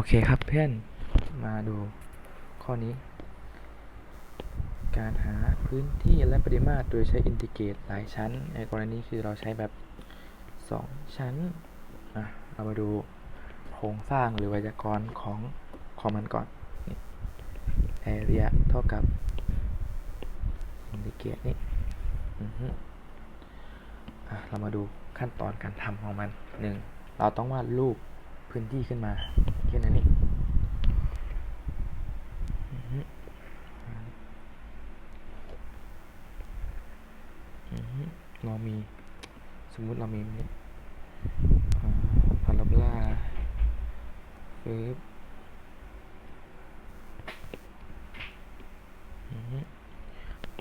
อเคครับเพื่อนมาดูข้อนี้ การหาพื้นที่และปริมาตรโดยใช้อินทิเกรตหลายชั้น ในกรณีคือเราใช้แบบ 2 ชั้นอะเรามาดูโครงสร้างหรือไวยากรณ์ของของมันก่อน area เท่ากับอินทิเกรตนี่อือฮึอะเรามาดูขั้นตอนการทำของมันหนึ่งเราต้องวาดรูปพื้นที่ขึ้นมา แค่นั้นนี่อือฮึอือฮึเรามี สมมุติเรามีนี่พาราโบลาฟืบอือฮึ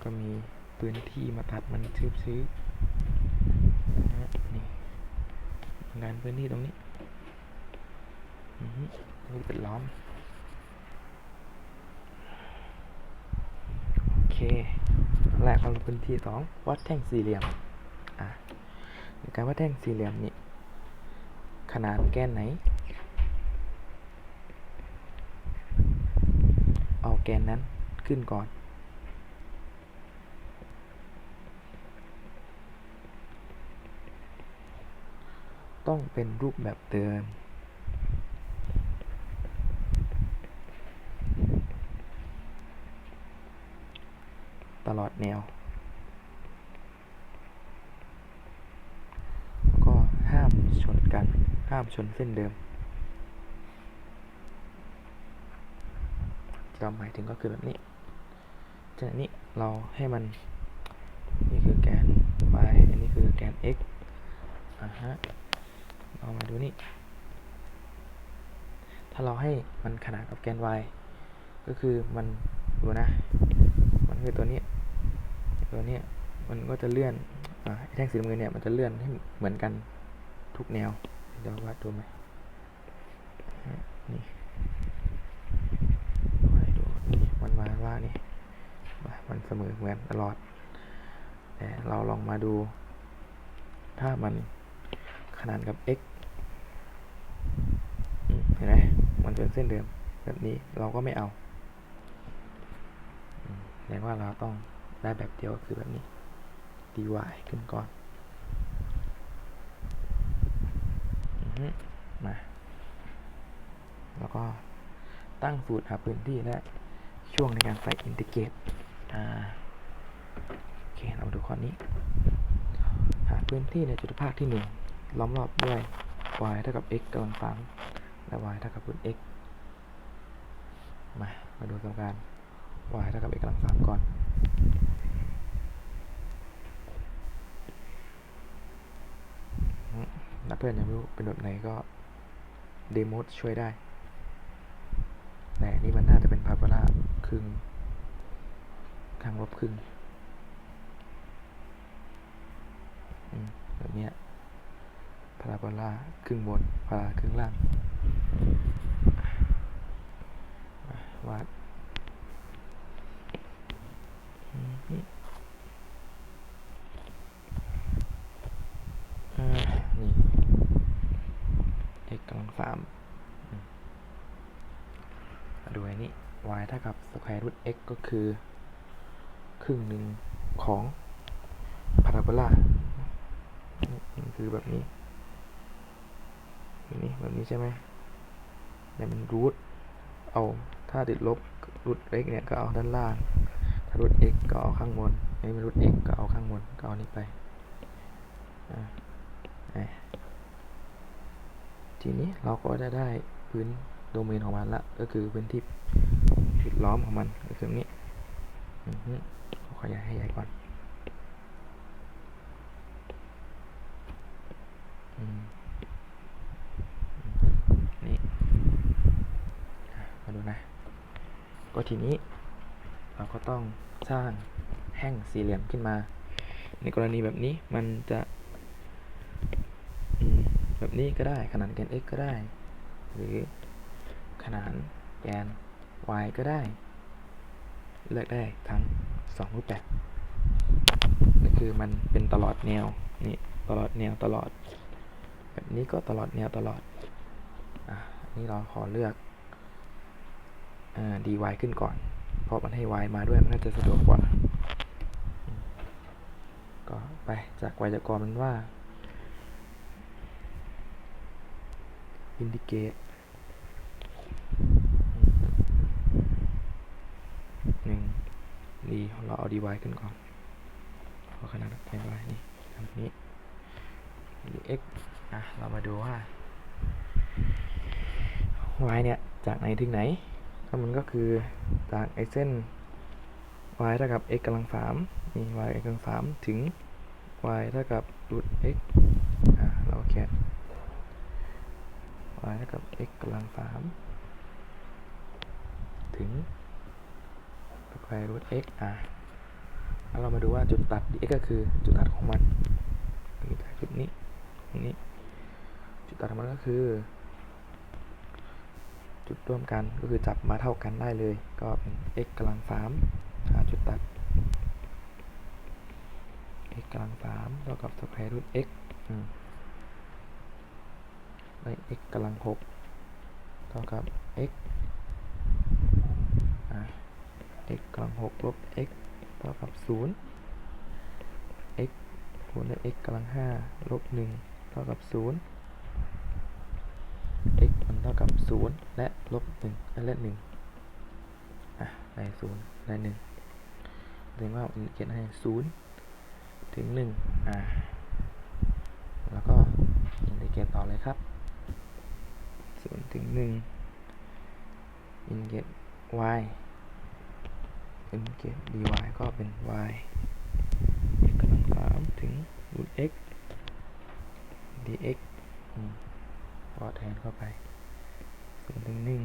ก็มีพื้นที่มาตัดมันชื้อๆนะฮะนี่งานพื้นที่ตรงนี้ นี่เป็นล้อม โอเคแรกเราลงพื้นที่สองวัดแท่งสี่เหลี่ยม อะในการวัดแท่งสี่เหลี่ยมนี่ขนาดแกนไหน เอาแกนนั้นขึ้นก่อน ต้องเป็นรูปแบบเดิม ต ลอดแนว ก็ห้ามชนกัน ห้ามชนเส้นเดิมที่เราหมายถึงก็คือแบบนี้จากนี้เราให้มัน นี่คือแกน y อันนี้คือแกน x อ่าฮะเรามาดูนี่ ถ้าเราให้มันขนาดกับแกน y ก็คือมันดูนะ มันคือตัวนี้ ตัวเนี้ยมันก็จะเลื่อนอแท่งสีน้ำเงินเนี่ยมันจะเลื่อนให้เหมือนกันทุกแนวเดี๋ยววาดดูไหมนี่วาดูนี่มันมาว่านี่มันเสมอเหมือนตลอดแต่เราลองมาดู ถ้ามันขนานกับ x อืมเห็นไหมมันเป็นเส้นเดิมแบบนี้เราก็ไม่เอาแสดงว่าเราต้อง ได้แบบเดียวก็คือแบบนี้ dy ขึ้นก่อนมา แล้วก็ตั้งสูตรหาพื้นที่และช่วงในการใส่อินทิเกรตอ่าโอเค เรามาดูข้อนี้ หาพื้นที่ในจุดภาคที่ 1 ล้อมรอบด้วย y เท่ากับ x กำลังสามและ y เท่ากับรูท x มา มาดูสมการ y เท่ากับ x กำลังสามก่อนนักเพื่อนยังไม่รู้เป็นแบบไหนก็เดโมดช่วยได้แต่นี่มันน่าจะเป็นพาราโบลาครึ่งข้างลบครึ่งแบบนี้พาราโบลาครึ่งบนพาราครึ่งล่างอะวาดอืมฮึอ่านี่ x กำลังสามอืมมาดูอันนี้ y เท่ากับ square root x ก็คือ ครึ่งหนึ่งของพาราโบลามันคือแบบนี้แบบนี้แบบนี้ใช่ไหมแต่มันรูทเอาถ้าติดลบรูท x เนี่ยก็เอาด้านล่าง ถ้ารูท x ก็เอาข้างบนไม่เป็นรูท x ก็เอาข้างบนก็เอานี้ไปทีนี้เราก็จะได้พื้นโดเมนของมันละก็คือพื้นที่ ปิดล้อมของมันก็คือตรงนี้อือขอใหญ่ให้ใหญ่ก่อนอนี่มาดูนะ ก็ทีนี้เราก็ต้องสร้างแห้งสี่เหลี่ยมขึ้นมา ในกรณีแบบนี้มันจะแบบนี้ก็ได้ขนาดแกน x ก็ได้ หรือขนานแกน y ก็ได้ เลือกได้ทั้งสองรูปแบบก็คือมันเป็นตลอดแนวนี่ตลอดแนวตลอด แบบนี้ก็ตลอดแนวตลอดอะอันนี่เราขอเลือกอ่า dy ขึ้นก่อน เพราะมันให้ y มาด้วยมันน่าจะสะดวกกว่า ก็ไปจากไวยากรณ์มันว่า indicate หนึ่ง ดีเราเอา dy ขึ้นก่อนพราะขนาด dy นี่ทำแบบนี้ dx อะ เรามาดูว่า y เนี่ย จากไหนถึงไหน ก็มันก็คือจากไอ้เส้น y เท่ากับ x กำลังสามนี่ y กำลังสามถึง y เท่ากับรูท x อะ เราแค่ y เท่ากับ x กำลังสามถึง square root x อะแล้วเรามาดูว่าจุดตัด dx ก็คือจุดตัดของมันคือจากจุดนี้ตรงนี้ จุดตัดของมันก็คือ จุดร่วมกันก็คือจับมาเท่ากันได้เลย ก็เป็น x กำลังสามหาจุดตัด x กำลังสามเท่ากับ square root x ได้ x กำลังหกเท่ากับ x อ่า x กำลังหกลบ x เท่ากับศูนย์ x คูณด้วย x กำลังห้าลบหนึ่งเท่ากับศูนย์ x มันเท่ากับศูนย์และลบหนึ่งและหนึ่งอะได้ศูนย์ได้หนึ่งแสดงว่าอินเกตให้ศูนย์ถึงหนึ่งอะแล้วก็อินดิเกตต่อเลยครับศูนย์ถึงหนึ่งอินดิเกต y อินดิเกต dy ก็เป็น y x กำลังสามถึง root x dx อืมก็แทนเข้าไปศูนถึงหนึ่ง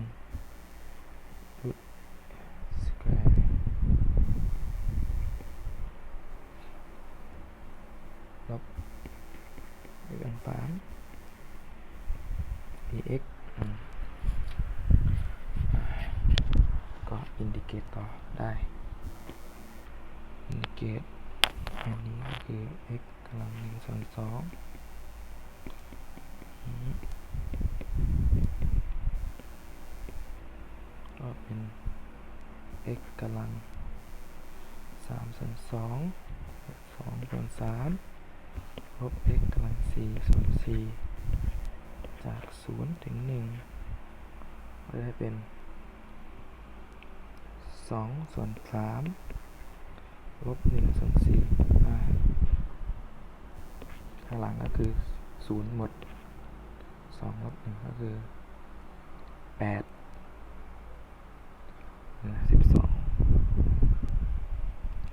root square ลบ x กำลังสาม dx ก็อินดิเกตต่อได้ กตอันนี้ก็คือ x กำลังหนึ่งส่วนสองก็เป็น x กำลังสามส่วนสองสองส่วนสามลบ x กำลังสี่ส่วนสี่จากศูนย์ถึงหนึ่งก็ได้เป็นสองส่วนสาม ลบหนึ่งส่วนสี่ข้างหลังก็คือศูนย์หมดสองลบหนึ่งก็คือแปดสิบสอง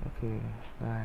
ก็คือได้